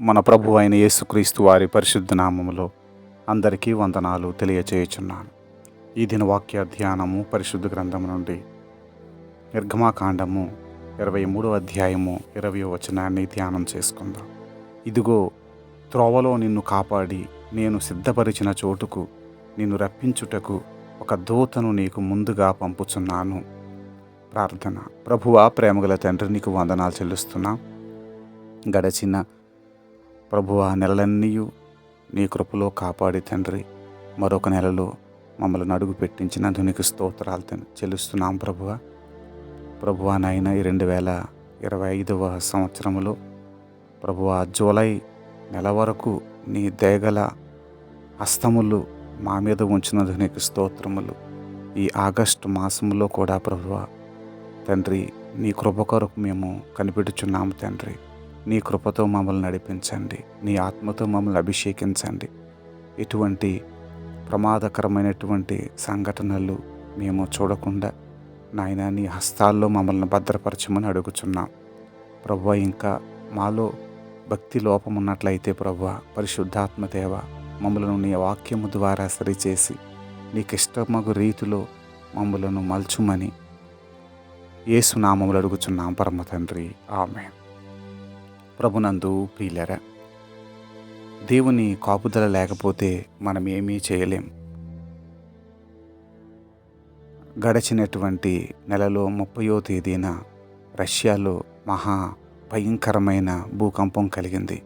మన ప్రభు అయిన యేసుక్రీస్తు వారి పరిశుద్ధ నామములో అందరికీ వందనాలు తెలియచేయుచున్నాను. ఈ దిన వాక్య ధ్యానము పరిశుద్ధ గ్రంథం నుండి నిర్గమాకాండము ఇరవై మూడో అధ్యాయము ఇరవై వచనాన్ని ధ్యానం చేసుకుందాం. ఇదిగో త్రోవలో నిన్ను కాపాడి నేను సిద్ధపరిచిన చోటుకు నిన్ను రప్పించుటకు ఒక దూతను నీకు ముందుగా పంపుచున్నాను. ప్రార్థన. ప్రభువా ప్రేమగల తండ్రి నీకు వందనాలు చెల్లిస్తున్నా. గడచిన ప్రభువా నెలలన్నీ నీ కృపలో కాపాడి తండ్రి. మరొక నెలలో మమ్మల్ని అడుగు పెట్టించినందుకు నీకు స్తోత్రాలు తండ్రి. చెల్లిస్తున్నాం ప్రభువా ప్రభువా నాయన ఈ రెండు వేల ఇరవై ఐదవ సంవత్సరంలో ప్రభువ జూలై నెల వరకు నీ దయగల హస్తములు మా మీద ఉంచినందుకు నీకు స్తోత్రములు. ఈ ఆగస్టు మాసంలో కూడా ప్రభువ తండ్రి నీ కృప కొరకు మేము కనిపెట్టుచున్నాము తండ్రి. నీ కృపతో మమ్మల్ని నడిపించండి. నీ ఆత్మతో మమ్మల్ని అభిషేకించండి. ఎటువంటి ప్రమాదకరమైనటువంటి సంఘటనలు మేము చూడకుండా నాయన నీ హస్తాల్లో మమ్మల్ని భద్రపరచమని అడుగుచున్నాం. ప్రభు ఇంకా మాలో భక్తి లోపం ఉన్నట్లయితే ప్రభు పరిశుద్ధాత్మ దేవ మమ్మలను నీ వాక్యము ద్వారా సరిచేసి నీకు ఇష్టమగు రీతిలో మమ్మలను మల్చుమని ఏసునామములు అడుగుచున్నాం పరమ తండ్రి ఆమె ప్రభునందు ప్రియులరా దేవుని కాపుదల లేకపోతే మనం ఏమీ చేయలేం. గడిచినటువంటి నెలలో ముప్పయో తేదీన రష్యాలో మహా భయంకరమైన భూకంపం కలిగింది.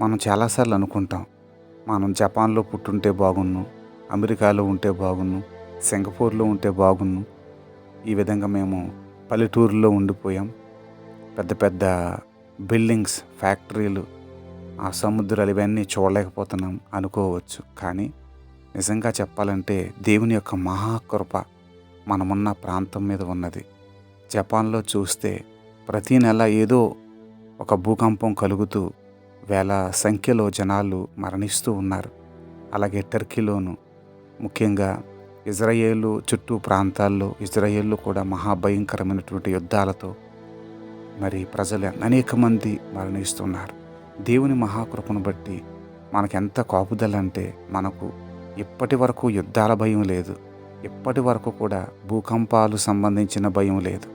మనం చాలాసార్లు అనుకుంటాం మనం జపాన్లో పుట్టుంటే బాగున్ను అమెరికాలో ఉంటే బాగున్ను సింగపూర్లో ఉంటే బాగున్ను. ఈ విధంగా మేము పల్లెటూరులో ఉండిపోయాం. పెద్ద పెద్ద బిల్డింగ్స్ ఫ్యాక్టరీలు ఆ సముద్రాలు ఇవన్నీ చూడలేకపోతున్నాం అనుకోవచ్చు. కానీ నిజంగా చెప్పాలంటే దేవుని యొక్క మహాకృప మనమున్న ప్రాంతం మీద ఉన్నది. జపాన్లో చూస్తే ప్రతీ నెల ఏదో ఒక భూకంపం కలుగుతూ వేల సంఖ్యలో జనాలు మరణిస్తూ ఉన్నారు. అలాగే టర్కీలోను ముఖ్యంగా ఇజ్రాయేలు చుట్టూ ప్రాంతాల్లో ఇజ్రాయేళ్ళు కూడా మహాభయంకరమైనటువంటి యుద్ధాలతో మరి ప్రజలు అనేక మంది మరణిస్తున్నారు. దేవుని మహాకృపను బట్టి మనకెంత కాపుదలంటే మనకు ఇప్పటి వరకు యుద్ధాల భయం లేదు. ఇప్పటి వరకు కూడా భూకంపాలు సంబంధించిన భయం లేదు.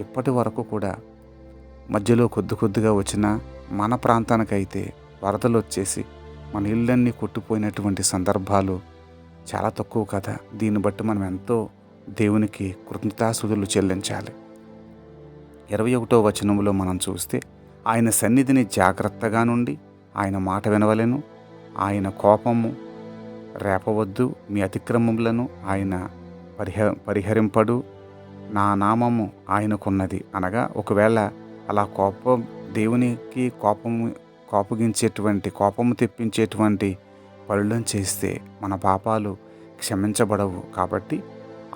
ఇప్పటి వరకు కూడా మధ్యలో కొద్ది కొద్దిగా వచ్చిన మన ప్రాంతానికైతే వరదలు వచ్చేసి మన ఇళ్ళన్నీ కొట్టుపోయినటువంటి సందర్భాలు చాలా తక్కువ కదా. దీన్ని బట్టి మనం ఎంతో దేవునికి కృతజ్ఞతాసుదులు చెల్లించాలి. ఇరవై ఒకటో వచనంలో మనం చూస్తే ఆయన సన్నిధిని జాగ్రత్తగా నుండి ఆయన మాట వినవలెను. ఆయన కోపము రేపవద్దు మీ అతిక్రమములను ఆయన పరిహ పరిహరింపడు. నా నామము ఆయనకున్నది. అనగా ఒకవేళ అలా కోపం దేవునికి కోపము కోపగించేటువంటి కోపము తెప్పించేటువంటి పనులను చేస్తే మన పాపాలు క్షమించబడవు. కాబట్టి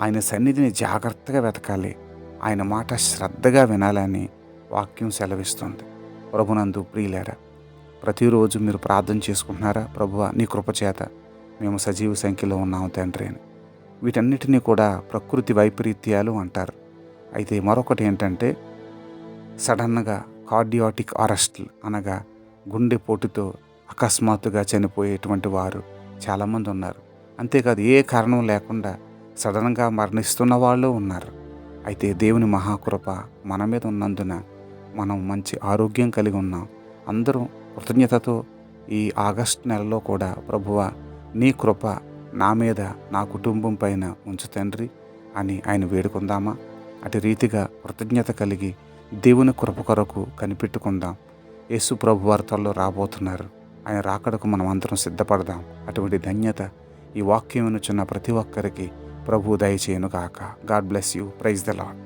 ఆయన సన్నిధిని జాగ్రత్తగా వెతకాలి. ఆయన మాట శ్రద్ధగా వినాలని వాక్యం సెలవిస్తుంది. ప్రభునందు ప్రియులేరా ప్రతిరోజు మీరు ప్రార్థన చేసుకుంటున్నారా? ప్రభువ నీ కృపచేత మేము సజీవ సంఖ్యలో ఉన్నాము తండ్రి అని. వీటన్నిటినీ కూడా ప్రకృతి వైపరీత్యాలు అంటారు. అయితే మరొకటి ఏంటంటే సడన్గా కార్డియాటిక్ అరెస్ట్లు అనగా గుండెపోటుతో అకస్మాత్తుగా చనిపోయేటువంటి వారు చాలామంది ఉన్నారు. అంతేకాదు ఏ కారణం లేకుండా సడన్గా మరణిస్తున్న వాళ్ళు ఉన్నారు. అయితే దేవుని మహాకృప మన మీద ఉన్నందున మనం మంచి ఆరోగ్యం కలిగి ఉన్నాం. అందరూ కృతజ్ఞతతో ఈ ఆగస్ట్ నెలలో కూడా ప్రభువ నీ కృప నా మీద నా కుటుంబం పైన ఉంచు తండ్రి అని ఆయన వేడుకుందామా? అటు రీతిగా కృతజ్ఞత కలిగి దేవుని కృప కొరకు కనిపెట్టుకుందాం. యేసు ప్రభు వార్తల్లో రాబోతున్నారు. ఆయన రాకడకు మనం అందరం సిద్ధపడదాం. అటువంటి ధన్యత ఈ వాక్యం చిన్న ప్రతి ఒక్కరికి ప్రభు దయచేయను కాక God bless you praise the Lord